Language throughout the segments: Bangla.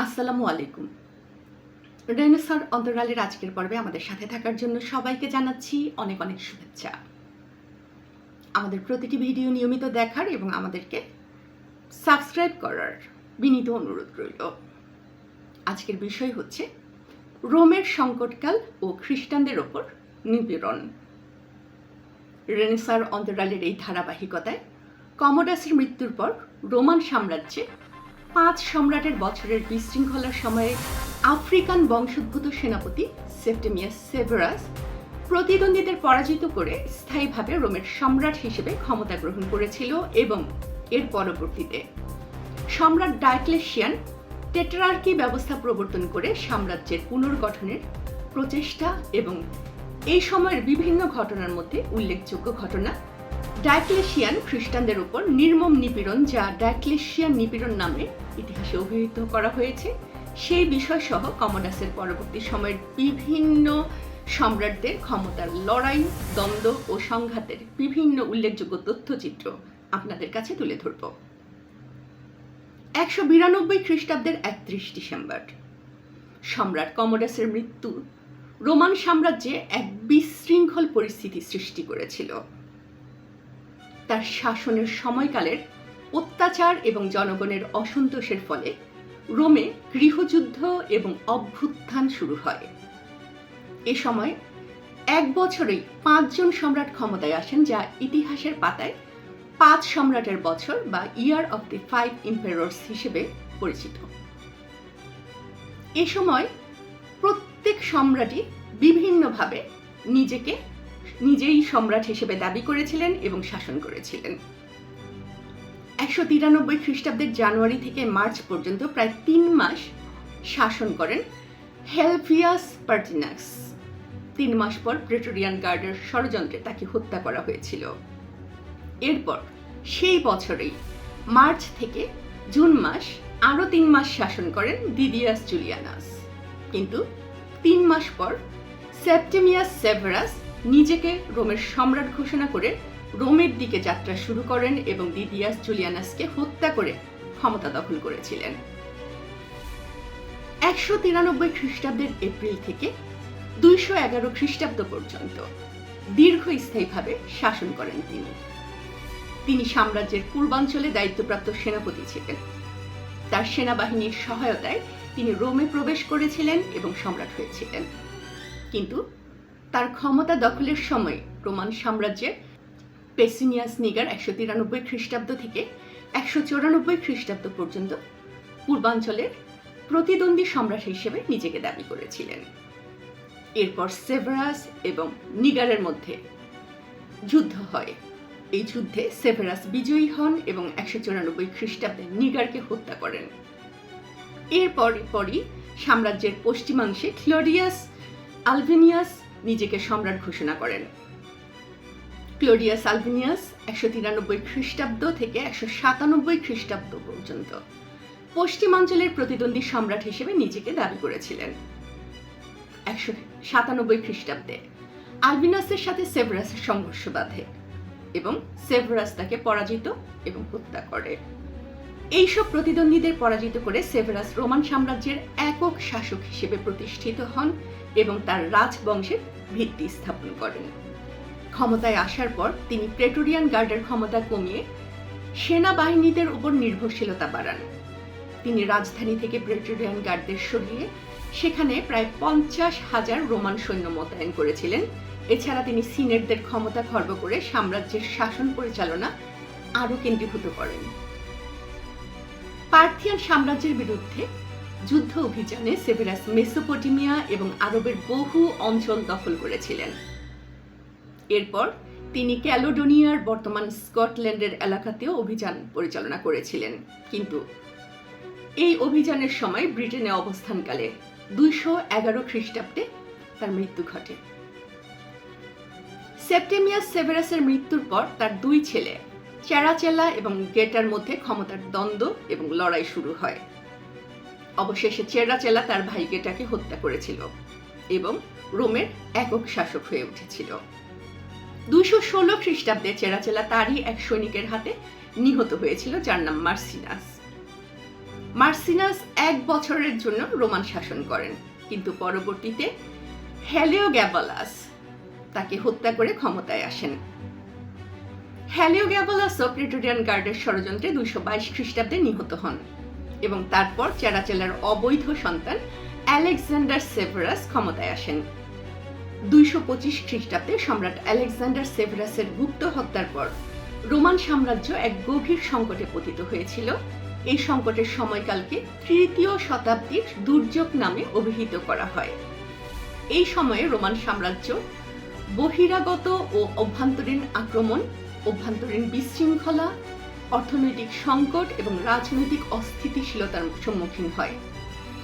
আসসালামু আলাইকুম। রেনেসার অন্তরালের আজকের পর্বে আমাদের সাথে থাকার জন্য সবাইকে জানাচ্ছি অনেক অনেক শুভেচ্ছা। আমাদের প্রতিটি ভিডিও নিয়মিত দেখার এবং আমাদেরকে সাবস্ক্রাইব করার বিনীত অনুরোধ রইল। আজকের বিষয় হচ্ছে রোমের সংকটকাল ও খ্রিস্টানদের ওপর নিপীড়ন। রেনেসার অন্তরালের এই ধারাবাহিকতায় কমোডাসের মৃত্যুর পর রোমান সাম্রাজ্যে পাঁচ সম্রাটের বছরের বিশৃঙ্খলার সময়ে আফ্রিকান বংশোদ্ভূত সেনাপতি সেপ্টেমিয়াস সেভারাস প্রতিদ্বন্দ্বীদের পরাজিত করে স্থায়ীভাবে রোমের সম্রাট হিসেবে ক্ষমতা গ্রহণ করেছিল এবং এর পরবর্তীতে সম্রাট ডায়ক্লেশিয়ান টেট্রার্কি ব্যবস্থা প্রবর্তন করে সাম্রাজ্যের পুনর্গঠনের প্রচেষ্টা এবং এই সময়ের বিভিন্ন ঘটনার মধ্যে উল্লেখযোগ্য ঘটনা ডায়ক্লেশিয়ান খ্রিস্টানদের উপর নির্মম নিপীড়ন, যা ডায়ক্লেশিয়ান নিপীড়ন নামে ইতিহাসে অভিহিত করা হয়েছে। সেই বিষয় সহ কমোডাসের পরবর্তী সময়ের বিভিন্ন সম্রাটদের ক্ষমতার লড়াই, দ্বন্দ্ব ও সংঘাতের বিভিন্ন উল্লেখযোগ্য তথ্যচিত্র আপনাদের কাছে তুলে ধরব। একশো বিরানব্বই খ্রিস্টাব্দের একত্রিশ ডিসেম্বর। সম্রাট কমোডাসের মৃত্যু রোমান সাম্রাজ্যে এক বিশৃঙ্খল পরিস্থিতি সৃষ্টি করেছিল। তার শাসনের সময়কালের অত্যাচার এবং জনগণের অসন্তোষের ফলে রোমে গৃহযুদ্ধ এবং অভ্যুত্থান শুরু হয়। এ সময় এক বছরেই পাঁচজন সম্রাট ক্ষমতায় আসেন যা ইতিহাসের পাতায় পাঁচ সম্রাটের বছর বা ইয়ার অফ দি ফাইভ ইম্পেরর্স হিসেবে পরিচিত। এ সময় প্রত্যেক সম্রাটই বিভিন্নভাবে নিজেকে নিজেই সম্রাট হিসেবে দাবি করেছিলেন এবং শাসন করেছিলেন। একশো তিরানব্বই খ্রিস্টাব্দের জানুয়ারি থেকে মার্চ পর্যন্ত প্রায় তিন মাস শাসন করেন হেলভিয়াস পার্টিনাক্স তিন মাস পর প্রেটোরিয়ান গার্ডের ষড়যন্ত্রে তাকে হত্যা করা হয়েছিল। এরপর সেই বছরেই মার্চ থেকে জুন মাস আরও তিন মাস শাসন করেন দিদিয়াস জুলিয়ানাস। কিন্তু তিন মাস পর সেপ্টেমিয়াস সেভারাস নিজেকে রোমের সম্রাট ঘোষণা করে রোমের দিকে যাত্রা শুরু করেন এবং দিদিয়াস জুলিয়ানাসকে হত্যা করে ক্ষমতা দখল করেছিলেন। একশো তিরানব্বই খ্রিস্টাব্দের এপ্রিল থেকে দুইশো এগারো খ্রিস্টাব্দ পর্যন্ত দীর্ঘস্থায়ীভাবে শাসন করেন তিনি। তিনি সাম্রাজ্যের পূর্বাঞ্চলে দায়িত্বপ্রাপ্ত সেনাপতি ছিলেন। তার সেনাবাহিনীর সহায়তায় তিনি রোমে প্রবেশ করেছিলেন এবং সম্রাট হয়েছিলেন। কিন্তু তার ক্ষমতা দখলের সময় রোমান সাম্রাজ্যের পেসিনিয়াস নিগার একশো তিরানব্বই খ্রিস্টাব্দ থেকে একশো চৌরানব্বই খ্রিস্টাব্দ পর্যন্ত পূর্বাঞ্চলের প্রতিদ্বন্দ্বী সম্রাট হিসেবে নিজেকে দাবি করেছিলেন। এরপর সেভারাস এবং নিগারের মধ্যে যুদ্ধ হয়। এই যুদ্ধে সেভারাস বিজয়ী হন এবং একশো চৌরানব্বই খ্রিস্টাব্দে নিগারকে হত্যা করেন। এরপর পরই সাম্রাজ্যের পশ্চিমাংশে ক্লোডিয়াস আলবেনিয়াস নিজেকে সম্রাট ঘোষণা করেন। ক্লোডিয়াস আলবেনিয়াস একশো তিরানব্বই খ্রিস্টাব্দ থেকে একশো সাতানব্বই খ্রিস্টাব্দ পর্যন্ত পশ্চিমাঞ্চলের প্রতিদ্বন্দ্বী সম্রাট হিসেবে নিজেকে দাবি করেছিলেন। একশো সাতানব্বই খ্রিস্টাব্দে আলবিনাসের সাথে সেভারাসের সংঘর্ষ বাধে এবং সেভরাস তাকে পরাজিত এবং হত্যা করে। এইসব প্রতিদ্বন্দ্বীদের পরাজিত করে সেভরাস রোমান সাম্রাজ্যের একক শাসক হিসেবে প্রতিষ্ঠিত হন এবং তার রাজবংশের ভিত্তি স্থাপন করেন। ক্ষমতায় আসার পর তিনি প্রেটোরিয়ান গার্ডের ক্ষমতা কমিয়ে সেনাবাহিনীদের উপর নির্ভরশীলতা বাড়ান। তিনি রাজধানী থেকে প্রেটোরিয়ান গার্ডদের সরিয়ে সেখানে প্রায় পঞ্চাশ হাজার রোমান সৈন্য মোতায়েন করেছিলেন। এছাড়া তিনি সিনেটদের ক্ষমতা খর্ব করে সাম্রাজ্যের শাসন পরিচালনা আরও কেন্দ্রীভূত করেন। পার্থিয়ান সাম্রাজ্যের বিরুদ্ধে যুদ্ধ অভিযানে সেভেরাস মেসোপটেমিয়া এবং আরবের বহু অঞ্চল দখল করেছিলেন। এরপর তিনি ক্যালোডোনিয়ার বর্তমান স্কটল্যান্ডের এলাকাতেও অভিযান পরিচালনা করেছিলেন। কিন্তু এই অভিযানের সময় ব্রিটেনে অবস্থানকালে দুইশো এগারো খ্রিস্টাব্দে তার মৃত্যু ঘটে। সেপ্টেমিয়াস সেভেরাসের মৃত্যুর পর তার দুই ছেলে চেরাচেলা এবং গেটার মধ্যে ক্ষমতার দ্বন্দ্ব এবং লড়াই শুরু হয়। অবশেষে চেরাচেলা তার ভাই গেটাকে হত্যা করেছিল এবং রোমের একক শাসক হয়ে উঠেছিল। দুইশো ষোলো খ্রিস্টাব্দে চেরাচেলা তারই এক সৈনিকের হাতে নিহত হয়েছিল, যার নাম মার্সিনাস। মার্সিনাস এক বছরের জন্য রোমান শাসন করেন, কিন্তু পরবর্তীতে হ্যালিওগ্যাবালাস তাকে হত্যা করে ক্ষমতায় আসেন। হ্যালিওগ্যাবালাসও প্রেটোরিয়ান গার্ডের ষড়যন্ত্রে দুইশো বাইশ খ্রিস্টাব্দে নিহত হন। এবং তারপর চেরাচেলার অবৈধ সন্তান আলেকজান্ডার সেভারাস ক্ষমতায় আসেন। দুইশো পঁচিশ খ্রিস্টাব্দে সম্রাট আলেকজান্ডার সেভারাসের গুপ্ত হত্যার পর রোমান সাম্রাজ্য এক গভীর সংকটে পতিত হয়েছিল। এই সংকটের সময়কালকে তৃতীয় শতাব্দীর দুর্যোগ নামে অভিহিত করা হয়। এই সময়ে রোমান সাম্রাজ্য বহিরাগত ও অভ্যন্তরীণ আক্রমণ, অভ্যন্তরীণ বিশৃঙ্খলা অর্থনৈতিক সংকট এবং রাজনৈতিক অস্থিতিশীলতার সম্মুখীন হয়।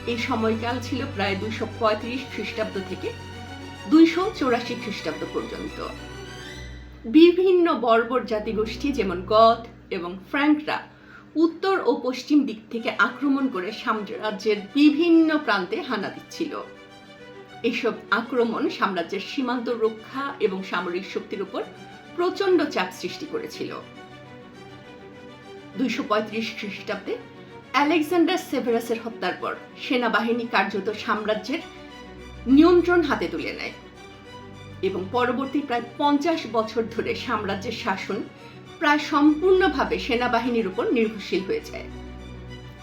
এই সময়কাল ছিল প্রায় দুইশো পঁয়ত্রিশ খ্রিস্টাব্দ থেকে দুইশো চৌরাশি খ্রিস্টাব্দ পর্যন্ত। বিভিন্ন বর্বর জাতিগোষ্ঠী যেমন গথ এবং ফ্র্যাঙ্করা উত্তর ও পশ্চিম দিক থেকে আক্রমণ করে সাম্রাজ্যের বিভিন্ন প্রান্তে হানা দিচ্ছিল। এসব আক্রমণ সাম্রাজ্যের সীমান্ত রক্ষা এবং সামরিক শক্তির উপর প্রচণ্ড চাপ সৃষ্টি করেছিল। দুইশো পঁয়ত্রিশ খ্রিস্টাব্দে আলেকজান্ডার সেভেরাসের হত্যার পর সেনাবাহিনী কার্যত সাম্রাজ্যের নিয়ন্ত্রণ হাতে তুলে নেয় এবং পরবর্তী প্রায় পঞ্চাশ বছর ধরে সাম্রাজ্যের শাসন প্রায় সম্পূর্ণভাবে সেনাবাহিনীর উপর নির্ভরশীল হয়ে যায়।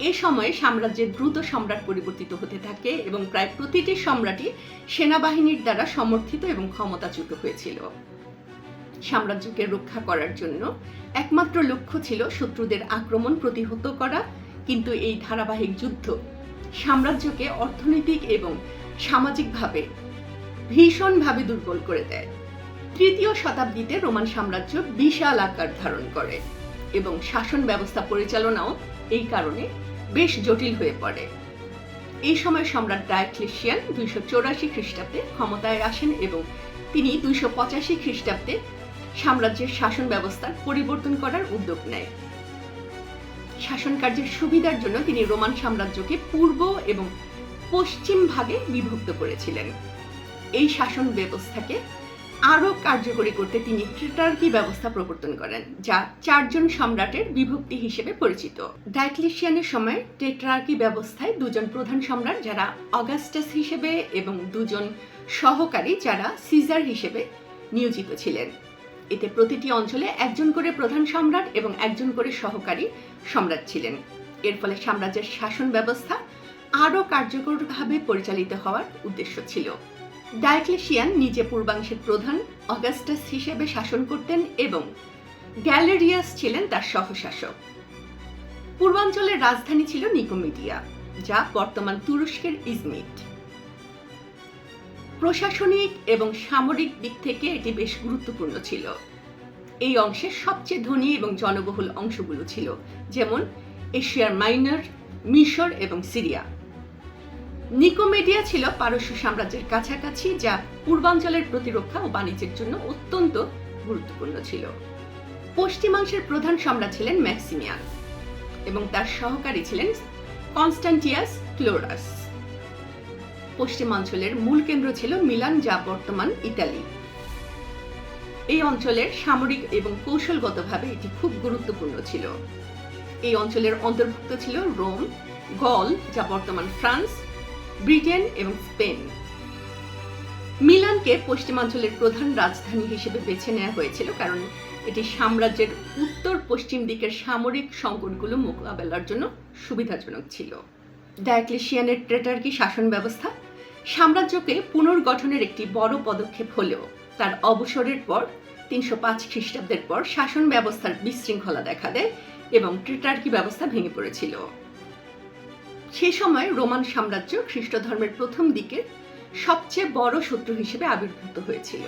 এ সময়ে সাম্রাজ্যের দ্রুত সম্রাট পরিবর্তিত হতে থাকে এবং প্রায় প্রতিটি সম্রাটই সেনাবাহিনীর দ্বারা সমর্থিত এবং ক্ষমতাচ্যুত হয়েছিল। সাম্রাজ্যকে রক্ষা করার জন্য। একমাত্র লক্ষ্য ছিল শত্রুদের আক্রমণ প্রতিহত করা, কিন্তু এই ধারাবাহিক যুদ্ধ সাম্রাজ্যকে অর্থনৈতিক এবং সামাজিকভাবে ভীষণভাবে দুর্বল করে দেয়। তৃতীয় শতাব্দীতে রোমান সাম্রাজ্য বিশাল আকার ধারণ করে এবং শাসন ব্যবস্থা পরিচালনাও এই কারণে বেশ জটিল হয়ে পড়ে। এই সময় সম্রাট ডায়ক্লেশিয়ান দুইশো চৌরাশি খ্রিস্টাব্দে ক্ষমতায় আসেন এবং তিনি দুইশো পঁচাশি খ্রিস্টাব্দে সাম্রাজ্যের শাসন ব্যবস্থার পরিবর্তন করার উদ্যোগ নেয়। শাসন কার্যের সুবিধার জন্য তিনি রোমান সাম্রাজ্যকে পূর্ব এবং পশ্চিম ভাগে বিভক্ত করেছিলেন। এই শাসন ব্যবস্থাকে আরও কার্যকরী করতে তিনি ট্রিটার্কি ব্যবস্থা প্রবর্তন করেন, যা চারজন সম্রাটের বিভক্তি হিসেবে পরিচিত। ডাইক্লিশিয়ানের সময় টেট্রার্কি ব্যবস্থায় দুজন প্রধান সম্রাট যারা অগাস্টাস হিসেবে এবং দুজন সহকারী যারা সিজার হিসেবে নিয়োজিত ছিলেন। এতে প্রতিটি অঞ্চলে একজন করে প্রধান সম্রাট এবং একজন করে সহকারী সম্রাট ছিলেন। এর ফলে সাম্রাজ্যের শাসন ব্যবস্থা আরও কার্যকরভাবে পরিচালিত হওয়ার উদ্দেশ্য ছিল। ডায়ক্লেশিয়ান নিজে পূর্বাংশের প্রধান অগাস্টাস হিসেবে শাসন করতেন এবং গ্যালেরিয়াস ছিলেন তার সহশাসক। পূর্বাঞ্চলের রাজধানী ছিল নিকোমিডিয়া, যা বর্তমান তুরস্কের ইজমিট। প্রশাসনিক এবং সামরিক দিক থেকে এটি বেশ গুরুত্বপূর্ণ ছিল। এই অংশের সবচেয়ে ধনী এবং জনবহুল অংশগুলো ছিল, যেমন এশিয়ার মাইনর, মিশর এবং সিরিয়া। নিকোমেডিয়া ছিল পারস্য সাম্রাজ্যের কাছাকাছি, যা পূর্বাঞ্চলের প্রতিরক্ষা ও বাণিজ্যের জন্য অত্যন্ত গুরুত্বপূর্ণ ছিল। পশ্চিমাংশের প্রধান সম্রাট ছিলেন ম্যাক্সিমিয়ান এবং তার সহকারী ছিলেন কনস্টান্টিয়াস ক্লোরাস। পশ্চিমাঞ্চলের মূল কেন্দ্র ছিল মিলান, যা বর্তমান ইতালি। এই অঞ্চলের সামরিক এবং কৌশলগতভাবে এটি খুব গুরুত্বপূর্ণ ছিল। এই অঞ্চলের অন্তর্ভুক্ত ছিল রোম, গল, যা বর্তমান ফ্রান্স, ব্রিটেন এবং স্পেন। মিলানকে পশ্চিমাঞ্চলের প্রধান রাজধানী হিসেবে বেছে নেওয়া হয়েছিল কারণ এটি সাম্রাজ্যের উত্তর পশ্চিম দিকের সামরিক সংকটগুলো মোকাবেলার জন্য সুবিধাজনক ছিল। ডায়াক্লেশিয়ানের ট্রেটার্কি শাসন ব্যবস্থা সাম্রাজ্যকে পুনর্গঠনের একটি বড় পদক্ষেপ হলেও তার অবসরের পর তিনশো পাঁচ খ্রিস্টাব্দের পর শাসন ব্যবস্থার বিশৃঙ্খলা দেখা দেয় এবং ট্রিটার্কি ব্যবস্থা ভেঙে পড়েছিল। সে সময় রোমান সাম্রাজ্য খ্রিস্ট ধর্মের প্রথম দিকে সবচেয়ে বড় শত্রু হিসেবে আবির্ভূত হয়েছিল।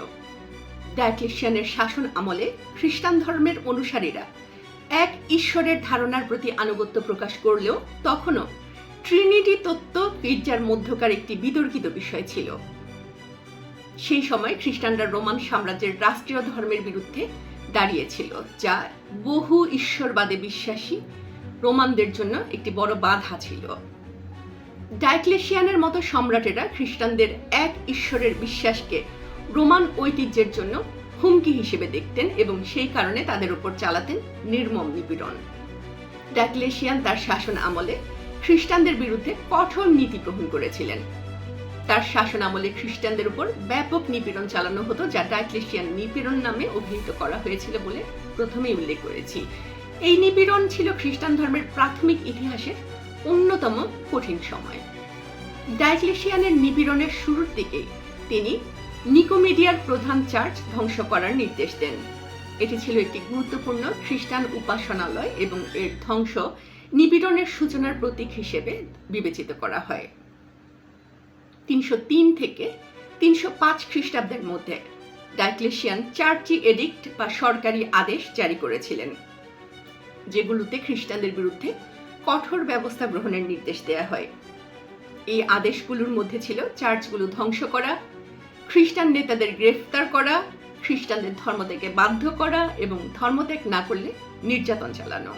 ডায়ক্লেশিয়ানের শাসন আমলে খ্রিস্টান ধর্মের অনুসারীরা এক ঈশ্বরের ধারণার প্রতি আনুগত্য প্রকাশ করলেও তখনও ট্রিনিটি তত্ত্ব গির্জার মধ্যকার একটি বিতর্কিত বিষয় ছিল। সেই সময় খ্রিস্টানরা রোমান সাম্রাজ্যের রাষ্ট্রীয় ধর্মের বিরুদ্ধে দাঁড়িয়েছিল, যা বহু ঈশ্বরবাদে বিশ্বাসী রোমানদের জন্য একটি বড় বাধা ছিল। ডাইক্লেশিয়ানের মতো সম্রাটেরা খ্রিস্টানদের এক ঈশ্বরের বিশ্বাসকে রোমান ঐতিহ্যের জন্য হুমকি হিসেবে দেখতেন এবং সেই কারণে তাদের উপর চালাতেন নির্মম নিপীড়ন। ডাইক্লেশিয়ান তার শাসন আমলে খ্রিস্টানদের বিরুদ্ধে কঠোর নীতি গ্রহণ করেছিলেন। তার শাসন আমলে খ্রিস্টানদের উপর ব্যাপক নিপীড়ন চালানো হতো, যা ডাইক্লেশিয়ান নিপীড়ন নামে অভিহিত করা হয়েছিল বলে প্রথমেই উল্লেখ করেছি। এই নিপীড়ন ছিল খ্রিস্টান ধর্মের প্রাথমিক ইতিহাসের অন্যতম কঠিন সময়। ডাইক্লেশিয়ানের নিপীড়নের শুরুর দিকেই তিনি নিকোমিডিয়ার প্রধান চার্চ ধ্বংস করার নির্দেশ দেন। এটি ছিল একটি গুরুত্বপূর্ণ খ্রিস্টান উপাসনালয় এবং এর ধ্বংস নিপীড়নের সূচনার প্রতীক হিসেবে বিবেচিত করা হয়। তিনশো তিন থেকে তিনশো পাঁচ খ্রিস্টাব্দের মধ্যে ডাইক্লেশিয়ান চার্চি এডিক্ট বা সরকারি আদেশ জারি করেছিলেন, যেগুলোতে খ্রিস্টানদের বিরুদ্ধে কঠোর ব্যবস্থা গ্রহণের নির্দেশ দেওয়া হয়। এই আদেশগুলোর মধ্যে ছিল চার্চগুলো ধ্বংস করা, খ্রিস্টান নেতাদের গ্রেফতার করা, খ্রিস্টানদের ধর্ম থেকে বাধ্য করা এবং ধর্মত্যাগ না করলে নির্যাতন চালানো।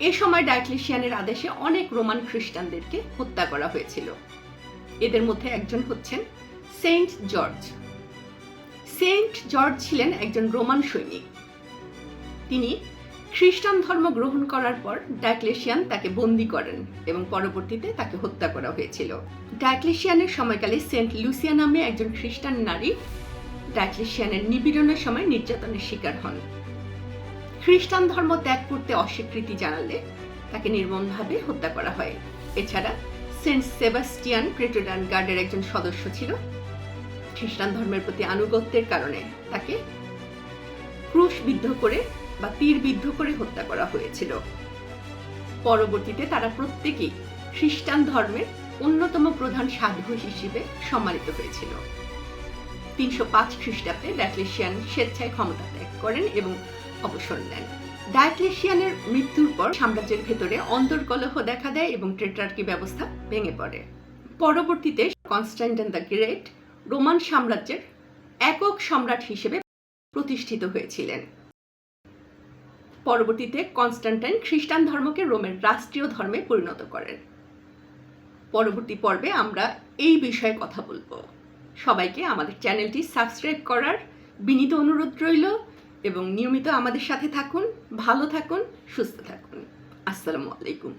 এ সময় ডাইক্লেশিয়ানের আদেশে অনেক রোমান খ্রিস্টানদেরকে হত্যা করা হয়েছিল। এদের মধ্যে একজন হচ্ছেন সেন্ট জর্জ। সেন্ট জর্জ ছিলেন একজন রোমান সৈনিক। তিনি খ্রিস্টান ধর্ম গ্রহণ করার পর ডাইক্লেশিয়ান তাকে বন্দি করেন এবং পরবর্তীতে তাকে হত্যা করা হয়েছিল। ডাইক্লেশিয়ানের সময়কালে সেন্ট লুসিয়া নামে একজন খ্রিস্টান নারী ডাইক্লেশিয়ানের নিপীড়নের সময় নির্যাতনের শিকার হন। খ্রিস্টান ধর্ম ত্যাগ করতে অস্বীকৃতি জানালে তাকে নির্মমভাবে হত্যা করা হয়। এছাড়া সেন্ট সেবাস্টিয়ান প্রেটোডান গার্ডের একজন সদস্য ছিল। খ্রিস্টান ধর্মের প্রতি আনুগত্যের কারণে তাকে ক্রুশবিদ্ধ করে বা তীরবিদ্ধ করে হত্যা করা হয়েছিল। পরবর্তীতে তারা প্রত্যেকেই খ্রিস্টান ধর্মের অন্যতম প্রধান সাধু হিসেবে সম্মানিত হয়েছিল। তিনশো পাঁচ খ্রিস্টাব্দে ডাকলেশিয়ান স্বেচ্ছায় ক্ষমতা ত্যাগ করেন এবং অবসর নেন। ডায়ক্লেশিয়ানের মৃত্যুর পর সাম্রাজ্যের ভেতরে অন্তর্কলহ দেখা দেয় এবং ট্রেটার্কি ব্যবস্থা ভেঙে পড়ে। পরবর্তীতে কনস্ট্যান্টাইন দ্য গ্রেট রোমান সাম্রাজ্যের একক সম্রাট হিসেবে প্রতিষ্ঠিত হয়েছিলেন। পরবর্তীতে কনস্ট্যান্টাইন খ্রিস্টান ধর্মকে রোমের রাষ্ট্রীয় ধর্মে পরিণত করেন। পরবর্তী পর্বে আমরা এই বিষয়ে কথা বলব। সবাইকে আমাদের চ্যানেলটি সাবস্ক্রাইব করার বিনীত অনুরোধ রইল। এবং নিয়মিত আমাদের সাথে থাকুন ভালো থাকুন সুস্থ থাকুন। আসসালামু আলাইকুম।